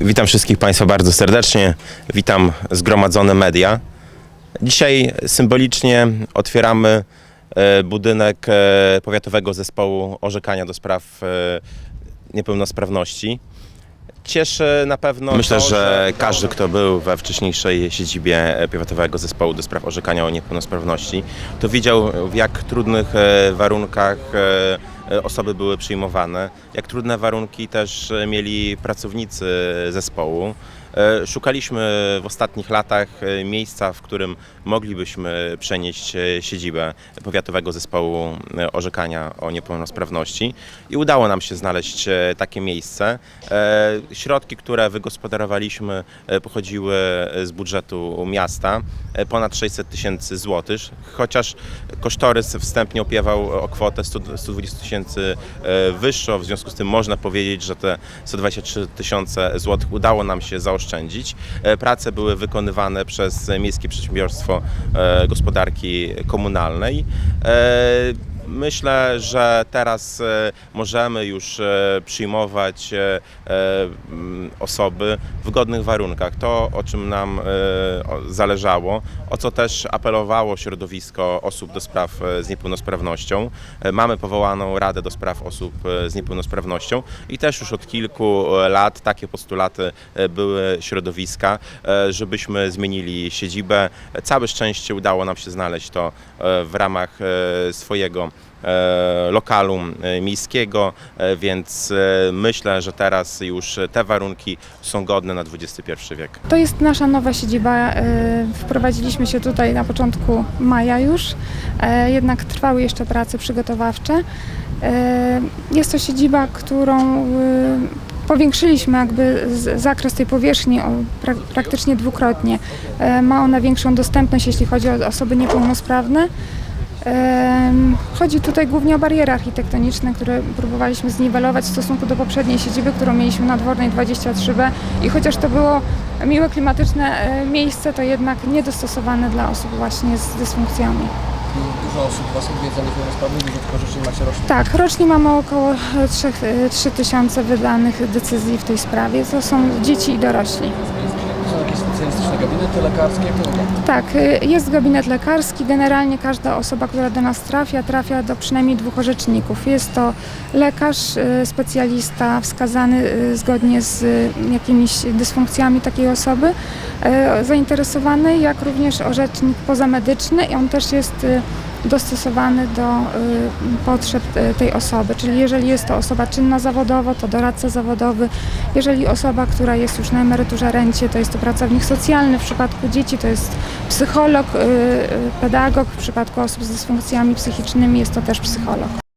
Witam wszystkich Państwa bardzo serdecznie. Witam zgromadzone media. Dzisiaj symbolicznie otwieramy e, budynek e, Powiatowego Zespołu Orzekania do Spraw e, Niepełnosprawności. Cieszy na pewno. Myślę, to, że że każdy, kto był we wcześniejszej siedzibie e, Powiatowego Zespołu do Spraw Orzekania o Niepełnosprawności, to widział w jak trudnych e, warunkach e, osoby były przyjmowane, jak trudne warunki też mieli pracownicy zespołu. E, Szukaliśmy w ostatnich latach e, miejsca, w którym moglibyśmy przenieść e, siedzibę Powiatowego Zespołu Orzekania o Niepełnosprawności i udało nam się znaleźć takie miejsce. Środki, które wygospodarowaliśmy pochodziły z budżetu miasta, ponad 600 tysięcy złotych, chociaż kosztorys wstępnie opiewał o kwotę 100 120 tysięcy wyższą, w związku z tym można powiedzieć, że te 123 tysiące złotych udało nam się zaoszczędzić. E, Prace były wykonywane przez Miejskie Przedsiębiorstwo e, Gospodarki Komunalnej. Myślę, że teraz e, możemy już e, przyjmować e, mm, osoby w godnych warunkach. To, o czym nam zależało, o co też apelowało środowisko osób do spraw z niepełnosprawnością. Mamy powołaną Radę do spraw osób z niepełnosprawnością i też już od kilku lat takie postulaty były środowiska, żebyśmy zmienili siedzibę. Całe szczęście udało nam się znaleźć to w ramach swojego lokalu e, miejskiego, e, więc e, myślę, że teraz już te warunki są godne na XXI wiek. To jest nasza nowa siedziba. e, Wprowadziliśmy się tutaj na początku maja już, e, jednak trwały jeszcze prace przygotowawcze. E, Jest to siedziba, którą e, powiększyliśmy jakby zakres tej powierzchni praktycznie dwukrotnie. E, Ma ona większą dostępność, jeśli chodzi o osoby niepełnosprawne. Chodzi tutaj głównie o bariery architektoniczne, które próbowaliśmy zniwelować w stosunku do poprzedniej siedziby, którą mieliśmy na Dwornej 23B i chociaż to było miłe, klimatyczne e, miejsce, to jednak niedostosowane dla osób właśnie z dysfunkcjami. Dużo osób Was odwiedza niepełnosprawnych, dużo tylko życzeń macie rocznie. Tak, rocznie mamy około 3, 3 tysiące wydanych decyzji w tej sprawie. To są dzieci i dorośli. Są jakieś specjalistyczne gabinety lekarskie, jak to wygląda? Tak, y, jest gabinet lekarski. Generalnie każda osoba, która do nas trafia, trafia do przynajmniej dwóch orzeczników. Jest to lekarz, y, specjalista wskazany y, zgodnie z jakimiś dysfunkcjami takiej osoby y, zainteresowanej, jak również orzecznik pozamedyczny i on też jest dostosowany do y, potrzeb y, tej osoby. Czyli jeżeli jest to osoba czynna zawodowo, to doradca zawodowy. Jeżeli osoba, która jest już na emeryturze rencie, to jest to pracownik socjalny. W przypadku dzieci to jest psycholog, y, pedagog. W przypadku osób z dysfunkcjami psychicznymi jest to też psycholog.